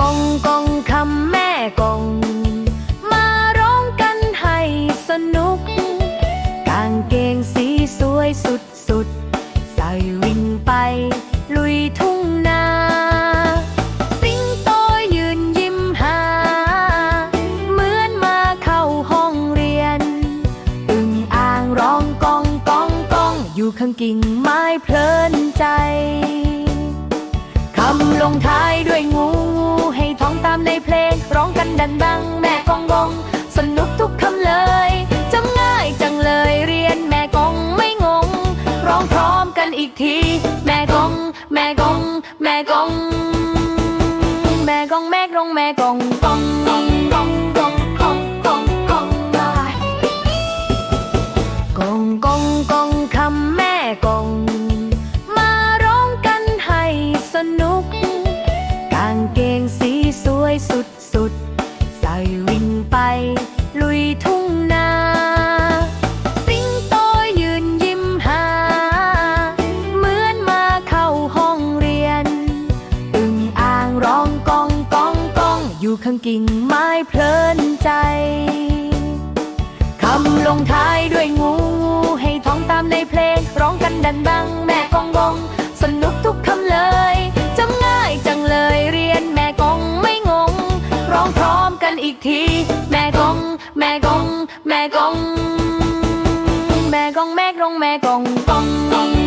กงกงคำแม่กง มาร้องกันให้สนุก กางเกงสีสวยสุดสุดๆใส่วิ่งไป ลุยทุ่งนา สิงโตยืนยิ้มหา เหมือนมาเข้าห้องเรียน อึ่งอ่างร้องกองกองกอง อยู่ข้างกิ่งไม้เพลินใจ ร้องกันดังดังแม่กองกองสนุกทุกคำเลยจำง่ายจังเลยเรียนแม่กองไม่งง ร้องพร้อมกันอีกที แม่กอง แม่กอง แม่กอง แม่กองแม่กองแม่กองกอง ไป ลุยทุ่งนา สิงโตยืนยิ้มหา เหมือนมาเข้าห้องเรียน อึ่งอ่างร้องกองกองกอง อยู่ข้างกิ่งไม้เพลินใจ คำลงท้ายด้วยงูงูให้ท้องตามในเพลง ร้องกันดังดังแอีกที แม่กองแม่กองแม่กองแม่กองแม่กองแม่กงกงกองกองกอง